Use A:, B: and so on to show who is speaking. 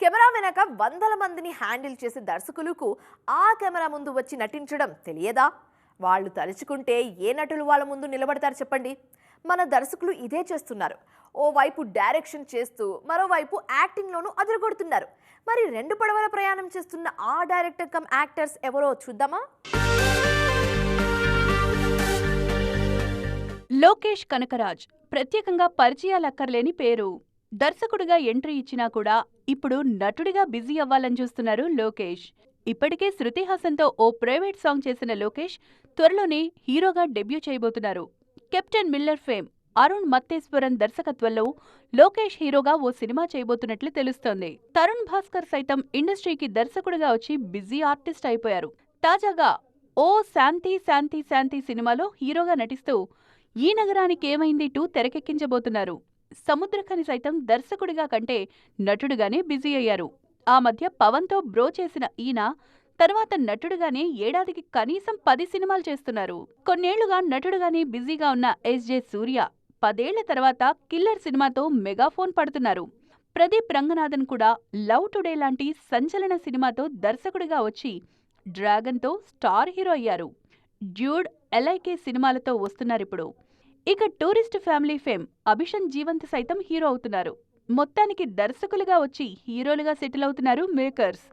A: Camera వెనక వందల మందిని హ్యాండిల్ చేసే దర్శకులకు ఆ కెమెరా ముందు వచ్చి నటించడం తెలియదా? వాళ్ళు తలుచుకుంటే ఏ నటులు వాళ్ళ ముందు నిలబడతారు చెప్పండి. మన దర్శకులు ఇదే చేస్తున్నారు. ఓవైపు డైరెక్షన్ చేస్తూ మరోవైపు యాక్టింగ్లోనూ అదరగొడుతున్నారు. మరి రెండు పడవల ప్రయాణం చేస్తున్న ఆ డైరెక్టర్ కమ్ యాక్టర్స్ ఎవరో చూద్దామా?
B: లోకేష్ కనకరాజ్. ప్రత్యేకంగా పరిచయాలక్కర్లేని పేరు. దర్శకుడిగా ఎంట్రీ ఇచ్చినా కూడా ఇప్పుడు నటుడిగా బిజీ అవ్వాలని చూస్తున్నారు లోకేష్. ఇప్పటికే శృతి హాసన్తో ఓ ప్రైవేట్ సాంగ్ చేసిన లోకేష్ త్వరలోనే హీరోగా డెబ్యూ చేయబోతున్నారు. Captain Miller fame Arun Matheswaran దర్శకత్వంలో లోకేష్ హీరోగా ఓ సినిమా చేయబోతున్నట్లు తెలుస్తోంది. తరుణ్ భాస్కర్ సైతం ఇండస్ట్రీకి దర్శకుడిగా వచ్చి బిజీ ఆర్టిస్ట్ అయిపోయారు. తాజాగా ఓ శాంతి శాంతి శాంతి సినిమాలో హీరోగా నటిస్తూ ఈ నగరానికి ఏమైంది టూ తెరకెక్కించబోతున్నారు. సముద్రఖని సైతం దర్శకుడిగా కంటే నటుడుగానే బిజీ అయ్యారు. ఆ మధ్య పవన్తో బ్రో చేసిన ఈయన తర్వాత నటుడుగానే ఏడాదికి కనీసం పది సినిమాలు చేస్తున్నారు. కొన్నేళ్ళుగా నటుడుగానే బిజీగా ఉన్న ఎస్జే సూర్య పదేళ్ళ తర్వాత కిల్లర్ సినిమాతో మెగాఫోన్ పడుతున్నారు. ప్రదీప్ రంగనాథన్ కూడా లవ్ టుడే లాంటి సంచలన సినిమాతో దర్శకుడిగా వచ్చి డ్రాగన్తో స్టార్ హీరో అయ్యారు. డ్యూడ్ ఎలైకే సినిమాలతో వస్తున్నారిప్పుడు. ఇక tourist family fame Abishan Jeevinth సైతం హీరో అవుతున్నారు. మొత్తానికి దర్శకులుగా వచ్చి హీరోలుగా సెటిల్ అవుతున్నారు మేకర్స్.